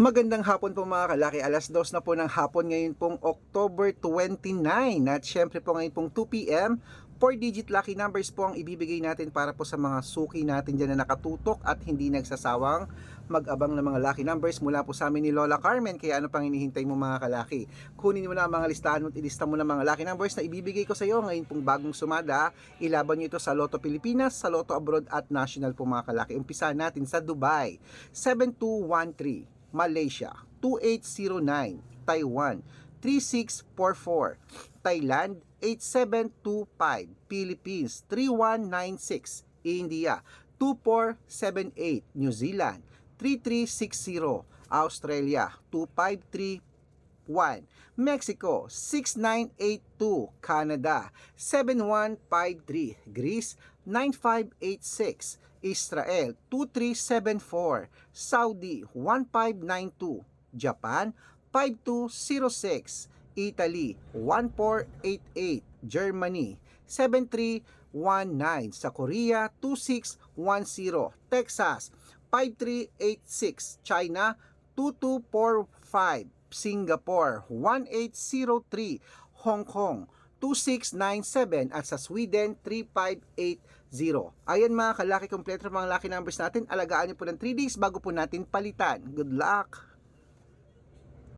Magandang hapon po mga kalaki. Alas dos na po ng hapon ngayon pong October 29 at syempre po ngayon pong 2pm 4 digit lucky numbers po ang ibibigay natin para po sa mga suki natin dyan na nakatutok at hindi nagsasawang mag-abang ng mga lucky numbers mula po sa amin ni Lola Carmen. Kaya ano pang hinihintay mo mga kalaki? Kunin mo na ang mga listahan mo at ilista mo na mga lucky numbers na ibibigay ko sa iyo ngayon pong bagong sumada. Ilaban nyo ito sa Lotto Pilipinas, sa Lotto Abroad at National po mga kalaki. Umpisa natin sa Dubai 7213 Malaysia 2809 Taiwan 3644 Thailand 8725 Philippines 3196 India 2478 New Zealand 3360 Australia 2531 Mexico 6982 Canada 7153 Greece 9586 Israel 2374 Saudi 1592 Japan 5206 Italy 1488 Germany 7319 sa Korea 2610 Texas 5386 China 2245 Singapore 1803 Hong Kong 2697 at sa Sweden 3580. Ayan mga kalaki kompleto mga lucky numbers natin. Alagaan niyo po ng 3 days bago po natin palitan. Good luck!